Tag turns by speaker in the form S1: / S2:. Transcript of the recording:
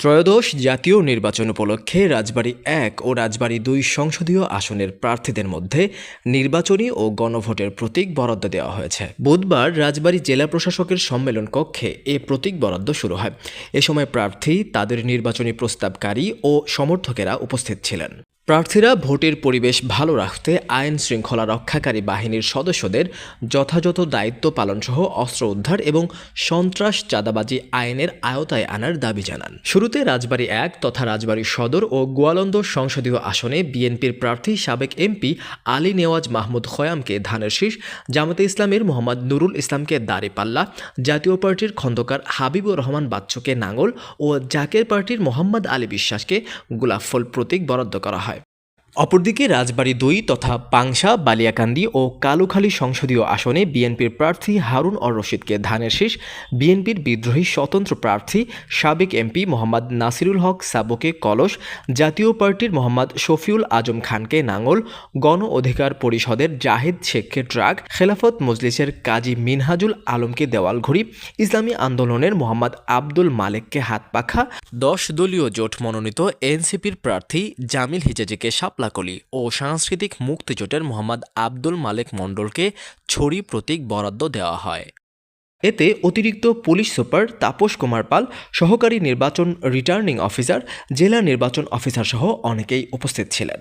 S1: ত্রয়োদশ জাতীয় নির্বাচন উপলক্ষে রাজবাড়ী এক ও রাজবাড়ী দুই সংসদীয় আসনের প্রার্থীদের মধ্যে নির্বাচনী ও গণভোটের প্রতীক বরাদ্দ দেওয়া হয়েছে। বুধবার রাজবাড়ী জেলা প্রশাসকের সম্মেলন কক্ষে এ প্রতীক বরাদ্দ শুরু হয়। এ সময় প্রার্থী, তাদের নির্বাচনী প্রস্তাবকারী ও সমর্থকেরা উপস্থিত ছিলেন। প্রার্থীরা ভোটের পরিবেশ ভালো রাখতে আইন শৃঙ্খলা রক্ষাকারী বাহিনীর সদস্যদের যথাযথ দায়িত্ব পালনসহ অস্ত্র উদ্ধার এবং সন্ত্রাস চাঁদাবাজি আইনের আওতায় আনার দাবি জানান। শুরুতে রাজবাড়ী এক তথা রাজবাড়ী সদর ও গোয়ালন্দ সংসদীয় আসনে বিএনপির প্রার্থী সাবেক এমপি আলী নেওয়াজ মাহমুদ খয়ামকে ধানের শীষ, জামাতে ইসলামের মোহাম্মদ নুরুল ইসলামকে দাঁড়িপাল্লা জাতীয় পার্টির খন্দকার হাবিবুর রহমান বাচ্চুকে নাঙ্গল ও জাকের পার্টির মোহাম্মদ আলী বিশ্বাসকে গোলাপফল প্রতীক বরাদ্দ করা হয়। অপরদিকে রাজবাড়ী দুই তথা পাংশা, বালিয়াকান্দি ও কালুখালী সংসদীয় আসনে বিএনপির প্রার্থী হারুন অর রশিদকে ধানের শেষ, বিএনপির বিদ্রোহী স্বতন্ত্র প্রার্থী সাবেক এমপি মোহাম্মদ নাসিরুল হক সাবুকে কলস, জাতীয় পার্টির মোহাম্মদ শফিউল আজম খানকে নাঙ্গল গণ অধিকার পরিষদের জাহিদ শেখকে ট্রাক, খেলাফত মজলিসের কাজী মিনহাজুল আলমকে দেওয়ালঘড়ি ইসলামী আন্দোলনের মোহাম্মদ আব্দুল মালেককে হাতপাখা দশ দলীয় জোট মনোনীত এনসিপির প্রার্থী জামিল হিজাজিকে শাপলাকলি ও সাংস্কৃতিক মুক্তিজোটের মোহাম্মদ আব্দুল মালেক মণ্ডলকে ছড়ি প্রতীক বরাদ্দ দেওয়া হয়। এতে অতিরিক্ত পুলিশ সুপার তাপস কুমার পাল, সহকারী নির্বাচন রিটার্নিং অফিসার, জেলা নির্বাচন অফিসার সহ অনেকেই উপস্থিত ছিলেন।